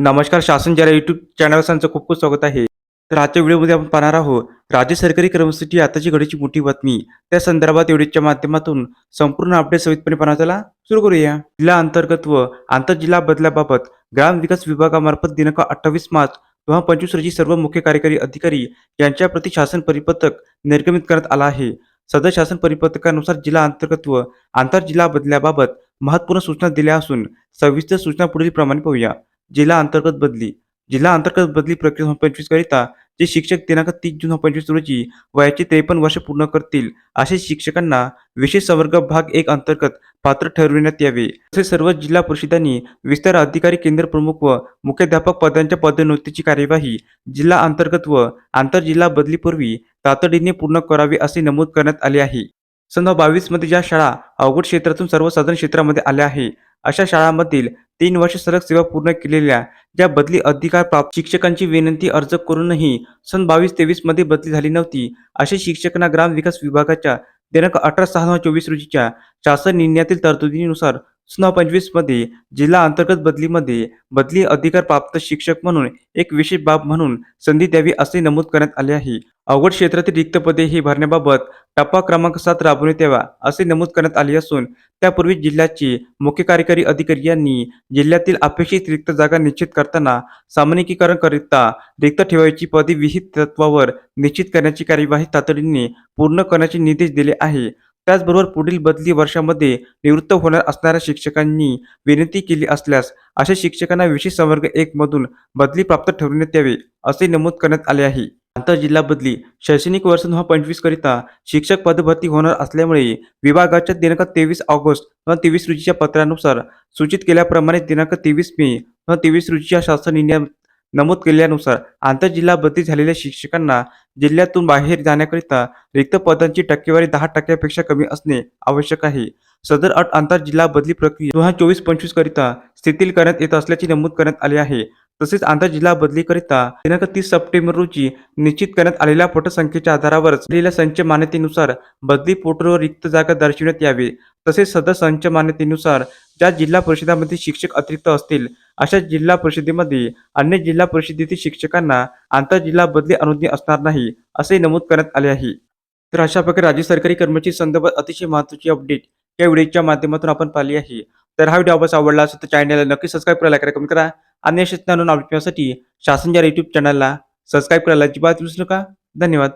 नमस्कार शासन जरा यूट्यूब चॅनल त्यांचं खूप खूप स्वागत आहे. तर आजच्या व्हिडिओमध्ये आपण पाहणार आहोत राज्य सरकारी कर्मचारी आताची घडीची मोठी बातमी. त्या संदर्भात व्हिडिओच्या माध्यमातून संपूर्ण अपडेट सवितपणे पाहण्याला सुरू करूया. जिल्हा अंतर्गत व आंतरजिल्हा बदलाबाबत ग्रामविकास विभागामार्फत दिनांक अठ्ठावीस मार्च दोन हजार पंचवीस रोजी सर्व मुख्य कार्यकारी अधिकारी यांच्या प्रति शासन परिपत्रक निर्गमित करण्यात आला आहे. सदर शासन परिपत्रकानुसार जिल्हा अंतर्गत व आंतरजिल्हा बदल्याबाबत महत्त्वपूर्ण सूचना दिल्या असून सविस्तर सूचना पुढील प्रमाणे पाहूया. जिल्हा अंतर्गत बदली. जिल्हा अंतर्गत बदली प्रक्रिया पंचवीस करिता जे शिक्षक दिनांक तीस जून पंचवीस रोजी वयाचे त्रेपन्न वर्ष पूर्ण करतील असे शिक्षकांना विशेष संवर्ग भाग एक अंतर्गत पात्र ठरविण्यात यावे. तसेच सर्व जिल्हा परिषदांनी विस्तार अधिकारी केंद्र प्रमुख व मुख्याध्यापक पदांच्या पदोन्नतीची कार्यवाही जिल्हा अंतर्गत व आंतरजिल्हा बदलीपूर्वी तातडीने पूर्ण करावी असे नमूद करण्यात आले आहे. सन बावीसमध्ये ज्या शाळा अवघड क्षेत्रातून सर्वसाधारण क्षेत्रामध्ये आल्या आहे अशा शाळांमधील तीन वर्ष सलग सेवा पूर्ण केलेल्या ज्या बदली अधिकार प्राप्त शिक्षकांची विनंती अर्ज करूनही सन बावीस तेवीसमध्ये बदली झाली नव्हती असे शिक्षकांना ग्राम विकास विभागाच्या दिनांक अठरा सहा चोवीस रोजीच्या शासन निर्णयातील तरतुदीनुसार सुना पंचवीसमध्ये जिल्हा अंतर्गत बदलीमध्ये बदली अधिकार प्राप्त शिक्षक म्हणून एक विशेष बाब म्हणून संधी द्यावी असे नमूद करण्यात आले आहे. अवघड क्षेत्रातील रिक्त पदे ही भरण्याबाबत टप्पा क्रमांक सात राबवण्यात यावा असे नमूद करण्यात आले असून त्यापूर्वी जिल्ह्याचे मुख्य कार्यकारी अधिकारी यांनी जिल्ह्यातील अपेक्षित रिक्त जागा निश्चित करताना सामान्यीकरण करिता रिक्त ठेवायची पदे विहित तत्वावर निश्चित करण्याची कार्यवाही तातडीने पूर्ण करण्याचे निर्देश दिले आहे. त्याचबरोबर पुढील बदली वर्षामध्ये निवृत्त होणार असणाऱ्या शिक्षकांनी विनंती केली असल्यास अशा शिक्षकांना विशेष संवर्ग एक मधून बदली प्राप्त ठरवण्यात यावे असे नमूद करण्यात आले आहे. आंतरजिल्हा बदली शैक्षणिक वर्ष दोन हजार पंचवीस करिता शिक्षक पदभरती होणार असल्यामुळे विभागाच्या दिनांक तेवीस ऑगस्ट दोन हजार तेवीस रोजीच्या पत्रानुसार सूचित केल्याप्रमाणे दिनांक तेवीस मे दोन हजार तेवीस रोजीच्या शासन निर्णया नमूद केल्यानुसार आंतरजिल्हा बदली झालेल्या शिक्षकांना जिल्ह्यातून बाहेर जाण्याकरिता रिक्त पदांची टक्केवारी दहा टक्क्यापेक्षा कमी असणे आवश्यक आहे. सदर अट आंतरजिल्हा बदली प्रक्रिया दोन हजार चोवीस पंचवीस करिता स्थितील करण्यात येत असल्याचे नमूद करण्यात आले आहे. तसेच आंतरजिल्हा बदलीकरिता दिनांक तीस सप्टेंबर रोजी निश्चित करण्यात आलेल्या पटसंख्येच्या आधारावर दिलेल्या संच मान्यतेनुसार बदली पोर्टलवर रिक्त जागा दर्शविण्यात यावे. तसेच सदर संच मान्यतेनुसार ज्या जिल्हा परिषदामध्ये शिक्षक अतिरिक्त असतील अशा जिल्हा परिषदेमध्ये अन्य जिल्हा परिषदेतील शिक्षकांना आंतरजिल्हा बदली अनुज्ञा असणार नाही असे नमूद करण्यात आले आहे. तर अशा प्रकारे राज्य सरकारी कर्मचारी संदर्भात अतिशय महत्त्वाची अपडेट या व्हिडिओच्या माध्यमातून आपण पाहिली आहे. तर हा व्हिडिओ आपण आवडला असेल तर चॅनलला नक्की सबस्क्राईब करायला करा कमेंट करा. आणि अशा ज्ञान अपडेट मिळण्यासाठी शासनच्या युट्यूब चॅनलला सबस्क्राईब करायला अजिबात विसरू नका. धन्यवाद.